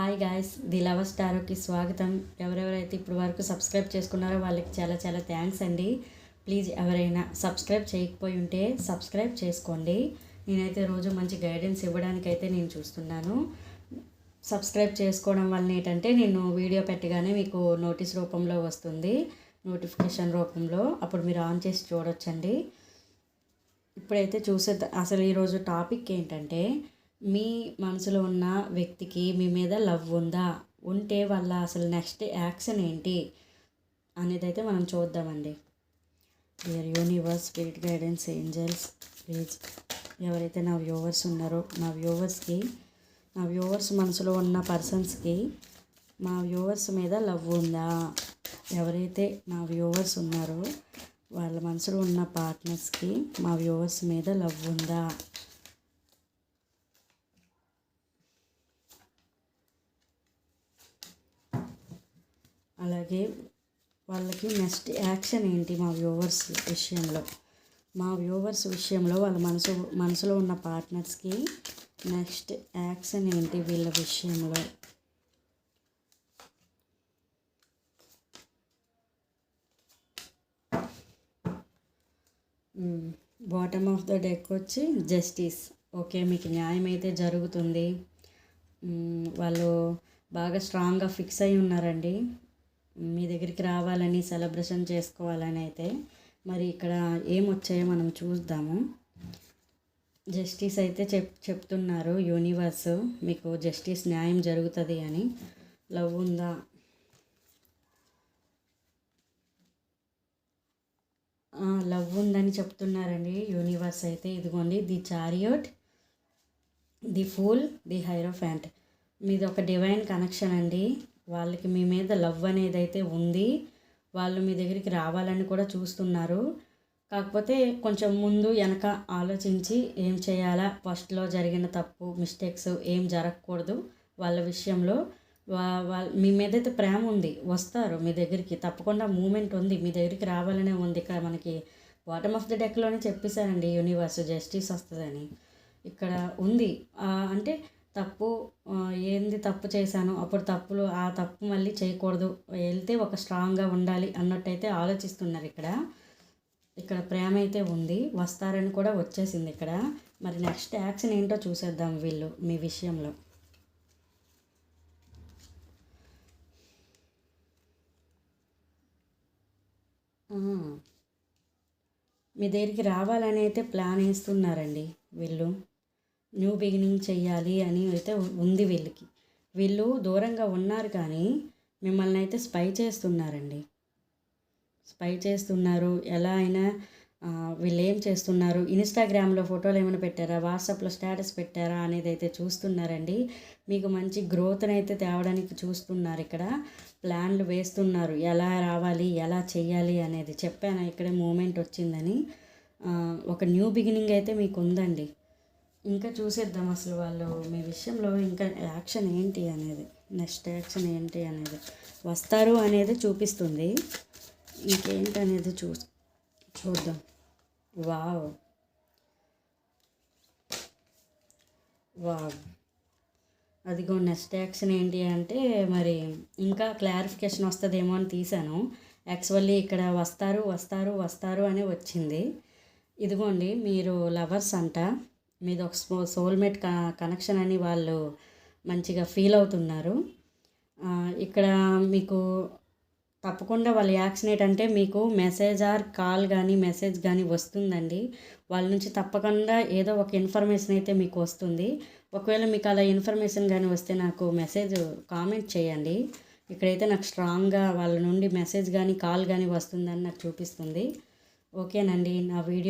Hi guys the lover స్టారోకి స్వాగతం. ఎవరెవరైతే ఇప్పుడు వరకు సబ్స్క్రైబ్ చేసుకున్నారో వాళ్ళకి చాలా చాలా థ్యాంక్స్ అండి. ప్లీజ్ ఎవరైనా సబ్స్క్రైబ్ చేయకపోయి ఉంటే సబ్స్క్రైబ్ చేసుకోండి. నేనైతే రోజు మంచి గైడెన్స్ ఇవ్వడానికైతే నేను చూస్తున్నాను. సబ్స్క్రైబ్ చేసుకోవడం వల్ల ఏంటంటే నేను వీడియో పెట్టగానే మీకు నోటీస్ రూపంలో వస్తుంది. నోటిఫికేషన్ రూపంలో. అప్పుడు మీరు ఆన్ చేసి చూడొచ్చండి. ఇప్పుడైతే చూసే అసలు ఈరోజు టాపిక్ ఏంటంటే మీ మనసులో ఉన్న వ్యక్తికి మీ మీద లవ్ ఉందా? ఉంటే వాళ్ళ అసలు నెక్స్ట్ యాక్షన్ ఏంటి? అనేది అయితే మనం చూద్దామండి. Dear universe spirit guidance angels please ఎవరైతే నా వ్యూవర్స్ ఉన్నారో నా వ్యూవర్స్కి నా వ్యూవర్స్ మనసులో ఉన్న పర్సన్స్కి మా వ్యూవర్స్ మీద లవ్ ఉందా? ఎవరైతే నా వ్యూవర్స్ ఉన్నారో వాళ్ళ మనసులో ఉన్న పార్ట్నర్స్కి మా వ్యూవర్స్ మీద లవ్ ఉందా? అలాగే వాళ్ళకి నెక్స్ట్ యాక్షన్ ఏంటి మా వ్యూవర్స్ విషయంలో? మా వ్యూవర్స్ విషయంలో వాళ్ళ మనసు మనసులో ఉన్న పార్ట్నర్స్కి నెక్స్ట్ యాక్షన్ ఏంటి వీళ్ళ విషయంలో? బాటమ్ ఆఫ్ ద డెక్ వచ్చి జస్టిస్. ఓకే మీకు న్యాయం అయితే జరుగుతుంది. వాళ్ళు బాగా స్ట్రాంగ్గా ఫిక్స్ అయి ఉన్నారండి. మీ దగ్గరికి రావాలని సెలబ్రేషన్ చేసుకోవాలని అయితే మరి ఇక్కడ ఏం వచ్చాయో మనం చూద్దాము. జస్టిస్ అయితే చెప్ చెప్తున్నారు యూనివర్స్ మీకు జస్టిస్ న్యాయం జరుగుతుంది అని. లవ్ ఉందా? లవ్ ఉందని చెప్తున్నారండి యూనివర్స్ అయితే. ఇదిగోండి the chariot the fool the hierophant మీది ఒక డివైన్ కనెక్షన్ అండి. వాళ్ళకి మీ మీద లవ్ అనేది అయితే ఉంది వాళ్ళు మీ దగ్గరికి రావాలని కూడా చూస్తున్నారు. కాకపోతే కొంచెం ముందు వెనక ఆలోచించి ఏం చేయాలా? ఫస్ట్లో జరిగిన తప్పు మిస్టేక్స్ ఏం జరగకూడదు వాళ్ళ విషయంలో. వా వాళ్ళ మీ మీద అయితే ప్రేమ ఉంది వస్తారు మీ దగ్గరికి. తప్పకుండా మూమెంట్ ఉంది మీ దగ్గరికి రావాలనే ఉంది. ఇక్కడ మనకి బాటమ్ ఆఫ్ ద డెక్లోనే చెప్పేశారండి యూనివర్స్ జస్టిస్ వస్తుందని. ఇక్కడ ఉంది. అంటే తప్పు ఏంది తప్పు చేశాను? అప్పుడు తప్పులు ఆ తప్పు మళ్ళీ చేయకూడదు. వెళ్తే ఒక స్ట్రాంగ్గా ఉండాలి అన్నట్టయితే ఆలోచిస్తున్నారు ఇక్కడ. ఇక్కడ ప్రేమ అయితే ఉంది. వస్తారని కూడా వచ్చేసింది ఇక్కడ. మరి నెక్స్ట్ యాక్షన్ ఏంటో చూసేద్దాం వీళ్ళు మీ విషయంలో. మీ దగ్గరికి రావాలని అయితే ప్లాన్ వేస్తున్నారండి వీళ్ళు. న్యూ బిగినింగ్ చేయాలి అని అయితే ఉంది వీళ్ళకి. వీళ్ళు దూరంగా ఉన్నారు కానీ మిమ్మల్ని అయితే స్పై చేస్తున్నారండి. స్పై చేస్తున్నారు. ఎలా అయినా వీళ్ళు ఏం చేస్తున్నారు? ఇన్స్టాగ్రామ్లో ఫోటోలు ఏమైనా పెట్టారా? వాట్సాప్లో స్టేటస్ పెట్టారా అనేది అయితే చూస్తున్నారండి. మీకు మంచి గ్రోత్ని అయితే తేవడానికి చూస్తున్నారు ఇక్కడ. ప్లాన్లు వేస్తున్నారు. ఎలా రావాలి? ఎలా చేయాలి అనేది చెప్పాను. ఇక్కడే మూమెంట్ వచ్చిందని ఒక న్యూ బిగినింగ్ అయితే మీకు ఉందండి. ఇంకా చూసేద్దాం అసలు వాళ్ళు మీ విషయంలో ఇంకా యాక్షన్ ఏంటి అనేది నెక్స్ట్ యాక్షన్ ఏంటి అనేది. వస్తారు అనేది చూపిస్తుంది. ఇంకేంటి అనేది చూ చూద్దాం. వావ్. వావ్. అదిగో నెక్స్ట్ యాక్షన్ ఏంటి అంటే మరి ఇంకా క్లారిఫికేషన్ వస్తుందేమో అని తీశాను. యాక్చువల్లీ ఇక్కడ వస్తారు వస్తారు వస్తారు అని వచ్చింది. ఇదిగోండి మీరు లవర్స్ అంట. మీద ఒక సోల్మేట్ కనెక్షన్ అని వాళ్ళు మంచిగా ఫీల్ అవుతున్నారు. ఇక్కడ మీకు తప్పకుండా వాళ్ళ యాక్సినేట్ అంటే మీకు మెసేజ్ ఆర్ కాల్ కానీ మెసేజ్ కానీ వస్తుందండి. వాళ్ళ నుంచి తప్పకుండా ఏదో ఒక ఇన్ఫర్మేషన్ అయితే మీకు వస్తుంది. ఒకవేళ మీకు అలా ఇన్ఫర్మేషన్ కానీ వస్తే నాకు మెసేజ్ కామెంట్ చేయండి. ఇక్కడైతే నాకు స్ట్రాంగ్గా వాళ్ళ నుండి మెసేజ్ కానీ కాల్ కానీ వస్తుందని నాకు చూపిస్తుంది. ఓకేనండి నా వీడియో